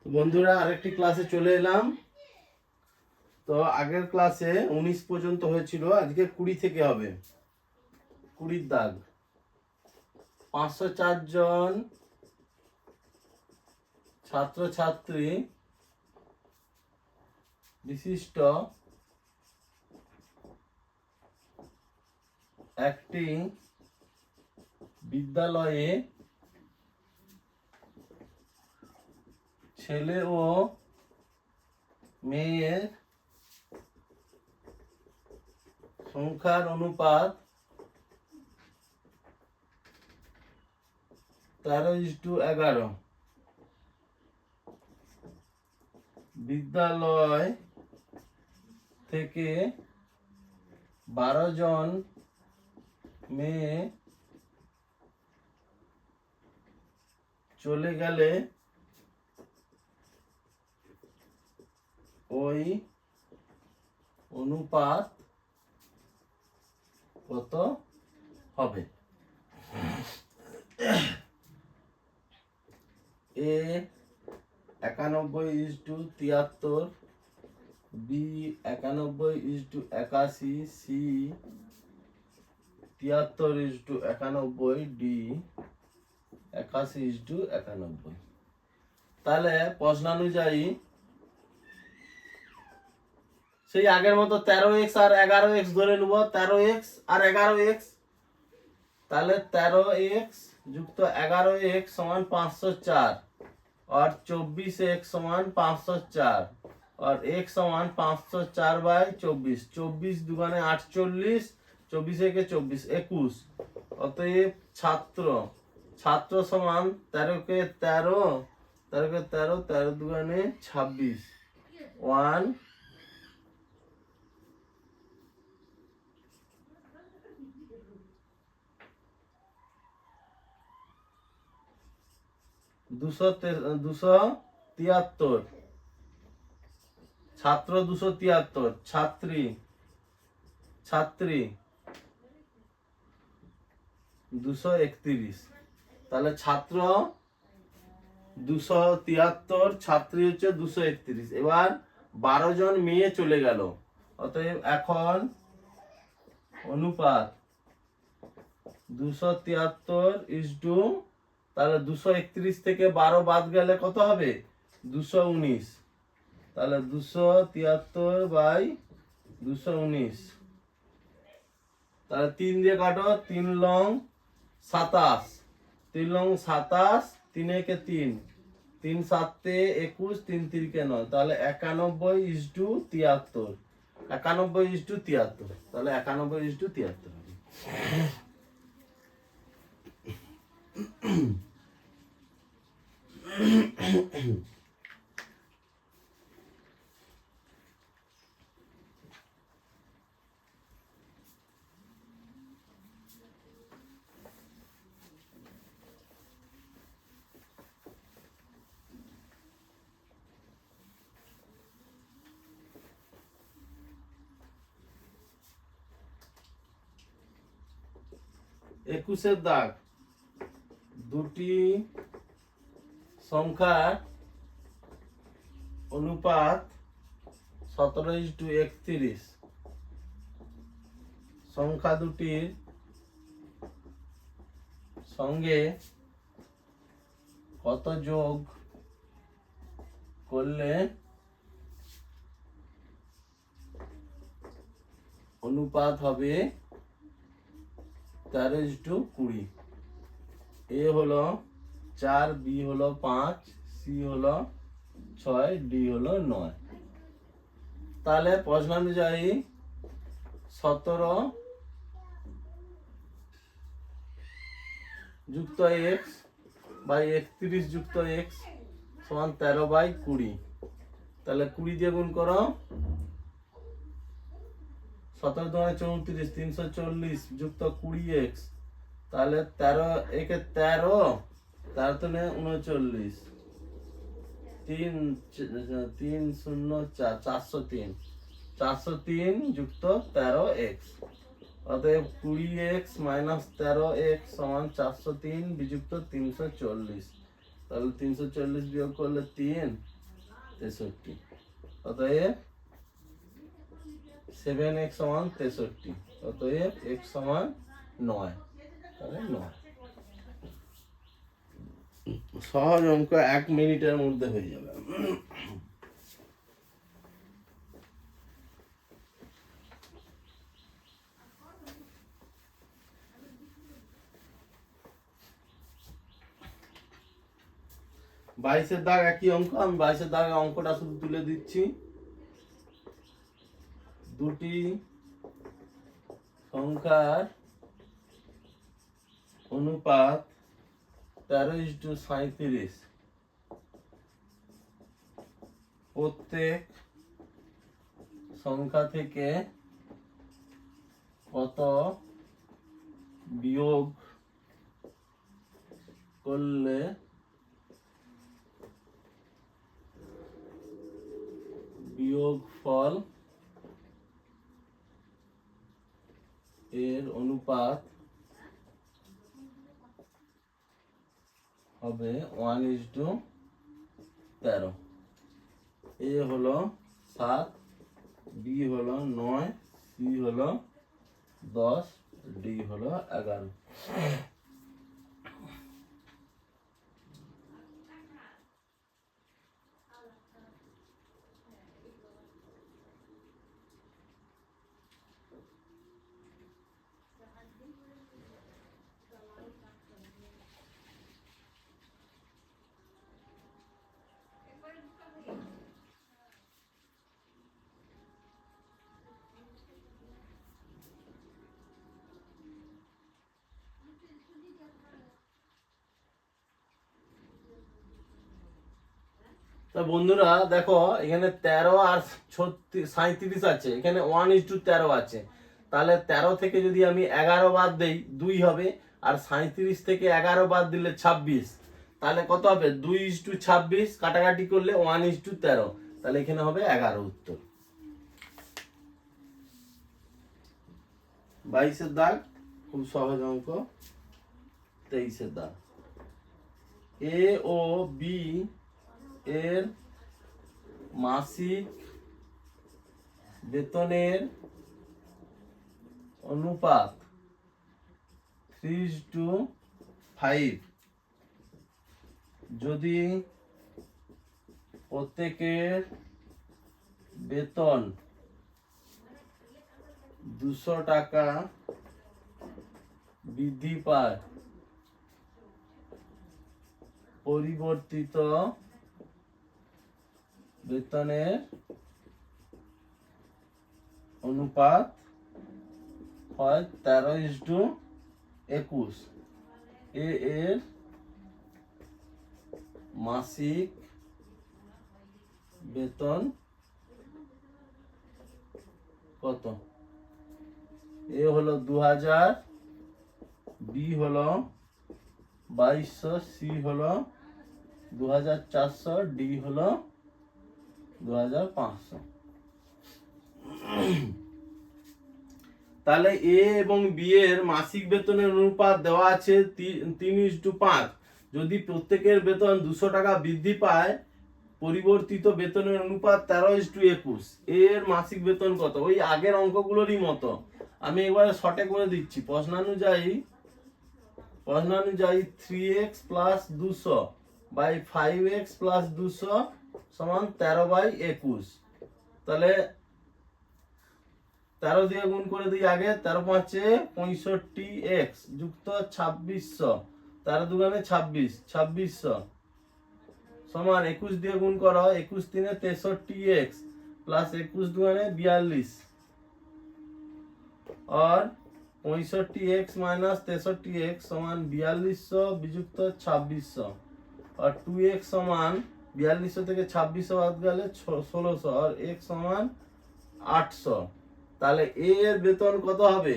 তো বন্ধুরা, আরেকটি ক্লাসে চলে এলাম। তো আগের ক্লাসে উনিশ পর্যন্ত হয়েছিল, আজকে কুড়ি থেকে হবে। কুড়ির দাগ। পাঁচশো চারজন ছাত্রছাত্রী বিশিষ্ট একটি বিদ্যালয়ে ছেলে ও মেয়ের সংখ্যার অনুপাত তেরো টু এগারো। বিদ্যালয় থেকে বারো জন মেয়ে চলে গেলে ওই অনুপাত কত হবে? এ একানব্বই ইস টু তিয়াত্তর বি একানব্বই ইস টু একাশি সি তিয়াত্তর ইস টু একানব্বই ডি একাশি ইস টু একানব্বই। তাহলে প্রশ্নানুযায়ী সেই আগের মতো তেরো এক্স আর এগারো এক্স ধরে নেব তেরো এক্স আর এগারো এক্স তাহলে তেরো এক্স যুক্ত এগারো এক্স সমান পাঁচশো চার और चौबीस एक समान पाँच सौ चार और एक समान पाँच सौ चार बाई चौबीस चौबीस दुगाने आठचल्लिस চব্বিশ একে চব্বিশ একুশ অতএব ছাত্র ছাত্র সমান তেরোকে তেরো তেরোকে তেরো তেরো দুগানে ছাব্বিশ ওয়ান দুশো তে- দুশো তিয়াত্তর ছাত্র দুশো তিয়াত্তর ছাত্রী ছাত্রী। দুশো একত্রিশ তাহলে ছাত্র দুশো তিয়াত্তর ছাত্রী হচ্ছে দুশো একত্রিশ এবার বারো জন মেয়ে চলে গেল। অতএব এখন অনুপাত দুশো তিয়াত্তর ইস টু তাহলে দুশো একত্রিশ থেকে বারো বাদ গেলে কত হবে? দুশো উনিশ। তাহলে দুশো তিয়াত্তর বাই দুশো উনিশ। তাহলে তিন দিয়ে কাটো, তিন লং সাতাশ। তিন লং সাতাশ, তিন একে তিন। তিন সাতে একুশ, তিন তিরিকে নয়। তাহলে একানব্বই ইস টু তিয়াত্তর। একানব্বই ইস টু তিয়াত্তর। তাহলে একানব্বই ইস টু তিয়াত্তর একুশের দাগ দুটি সংখ্যার অনুপাত সতেরো টু একত্রিশ। সংখ্যা দুটির সঙ্গে কত যোগ করলে অনুপাত হবে তেরো টু কুড়ি? এ হলো চার বি হলো পাঁচ, সি হলো ছয়, ডি হলো নয়। তাহলে প্রশ্নানুযায়ী সতেরো যুক্ত এক্স বাই একত্রিশ যুক্ত এক্স সমান তেরো বাই কুড়ি। তাহলে কুড়ি দিয়ে গুণ করো। সতেরো দোকানে চৌত্রিশ, তিনশো চল্লিশ যুক্ত কুড়ি এক্স তাহলে তেরো, একে তেরো তেরো তিনে উনচল্লিশ। তিন তিন শূন্য চার, চারশো তিন। চারশো তিন যুক্ত তেরো এক্স। অতএব কুড়ি এক্স মাইনাস তেরো এক্স সমান চারশো তিন বিযুক্ত তিনশো চল্লিশ। তাহলে তিনশো চল্লিশ বিয়োগ করলে তিন, তেষট্টি। অতএব সেভেন এক্স সমান তেষট্টি। অতএব এক্স সমান নয়। তাহলে নয়। সহজ অঙ্ক এক মিনিটের মধ্যে হয়ে যাবে। বাইশের দাগ একই অঙ্ক, আমি বাইশের দাগে অঙ্কটা শুধু তুলে দিচ্ছি। দুটি সংখ্যার অনুপাত তেরো ইস্টু সাঁত্রিশ প্রত্যেক সংখ্যা থেকে কত বিয়োগ করলে বিয়োগ ফল এর অনুপাত হবে ওয়ান ইস টু তেরো। এ হলো সাত, বি হলো নয়, সি হলো দশ, ডি হলো এগারো। তা বন্ধুরা, দেখো, এখানে তেরো আর ছত্রিশ সাঁত্রিশ আছে। এখানে ওয়ান ইস টু তেরো আছে। তাহলে তেরো থেকে যদি আমি এগারো বাদ দেই, দুই হবে। আর সাঁত্রিশ থেকে এগারো বাদ দিলে ছাব্বিশ। তাহলে কত হবে? দুই ইস টু ছাব্বিশ, কাটাকাটি করলে ওয়ান ইস টু তেরো। তাহলে এখানে হবে এগারো উত্তর। বাইশের দাগ, খুব সহজ অঙ্ক। তেইশের দাগ। এ ও বি এর মাসিক বেতনের অনুপাত থ্রি টু ফাইভ যদি প্রত্যেকের বেতন দুশো টাকা বৃদ্ধি পায়, পরিবর্তিত বেতনের অনুপাত হয় তেরো ইস টু একুশ। এ এর মাসিক বেতন কত? এ হলো দু হাজার বি হলো বাইশশো, সি হলো দু হাজার চারশো, ডি হলো দু হাজার পাঁচশো। তাহলে এ এবং বি এর মাসিক বেতনের অনুপাত দেওয়া আছে তিন টু পাঁচ। যদি প্রত্যেকের বেতন দুশো টাকা বৃদ্ধি পায়, পরিবর্তিত বেতনের অনুপাত তেরো ইস টু একুশ। এর মাসিক বেতন কত? ওই আগের অঙ্কগুলোরই মতো। আমি এবারে শর্টে করে দিচ্ছি। প্রশ্নানুযায়ী প্রশ্নানুযায়ী থ্রি এক্স প্লাস দুশো বাই ফাইভ এক্স প্লাস দুশো সমান তেরো বাই একুশ। তাহলে তেরো দিয়ে গুণ করে দিই আগে, তেরো পাঁচে পঁয়ষট্টি এক্স যুক্ত ছাব্বিশশো। তেরো দুগানে ছাব্বিশ, ছাব্বিশশো। সমান একুশ দিয়ে গুণ করো, একুশ তিনে তেষট্টি এক্স প্লাস একুশ দুগানে বিয়াল্লিশ। और পঁয়ষট্টি এক্স মাইনাস তেষট্টি এক্স সমান বিয়াল্লিশশো বিযুক্ত ছাব্বিশশো। আর টু এক্স সমান বিয়াল্লিশশো থেকে ছাব্বিশশো বাদ গেলে ষোলোশো, আর এক সমান আটশো। তাহলে এর বেতন কত হবে?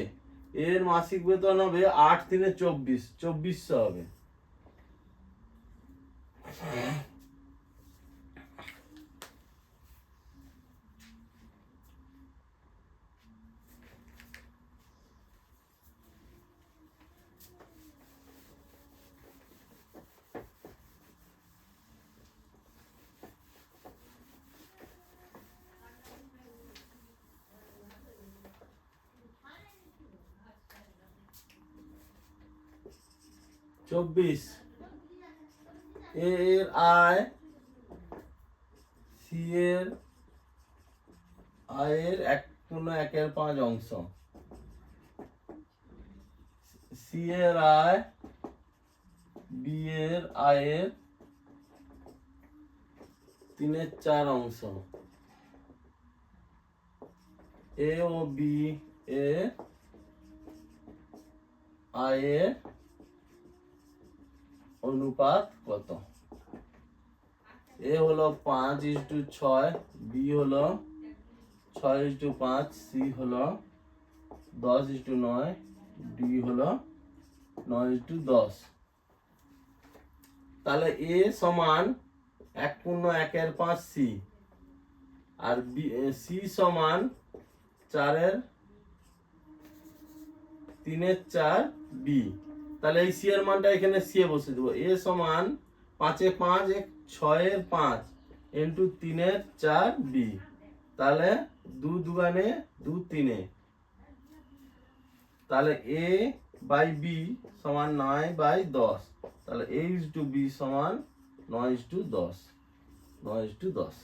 এর মাসিক বেতন হবে আট তিনে চব্বিশ, চব্বিশশো হবে। চব্বিশ। এর আয় সি এর আয়ের এক পূর্ণ একের পাঁচ অংশ। সি এর আয় বি এর আয়ের তিনের চার অংশ। এ ও বি এ আয়ের অনুপাত কত? এ হলো পাঁচ ইস্টু ছয়, বি হলো ছয় ইস্টু পাঁচ, সি হলো দশ ইস্টু নয়, ডি হলো নয় ইস্টু দশ। তাহলে এ সমান এক পূর্ণ একের পাঁচ সি, আর বি সি সমান চারের তিনের চার বি। তাহলে এই সি এর মানটা এখানে সি এ বসে দেবো। এ সমান পাঁচে পাঁচ এক ছয়ের পাঁচ ইন্টু তিনের চার বি তাহলে দু দুগানে দু তিনে তাহলে এ বাই বি সমান নয় বাই দশ। তাহলে এ ইস টু বি সমান নয় ইস টু দশ। নয় ইস টু দশ।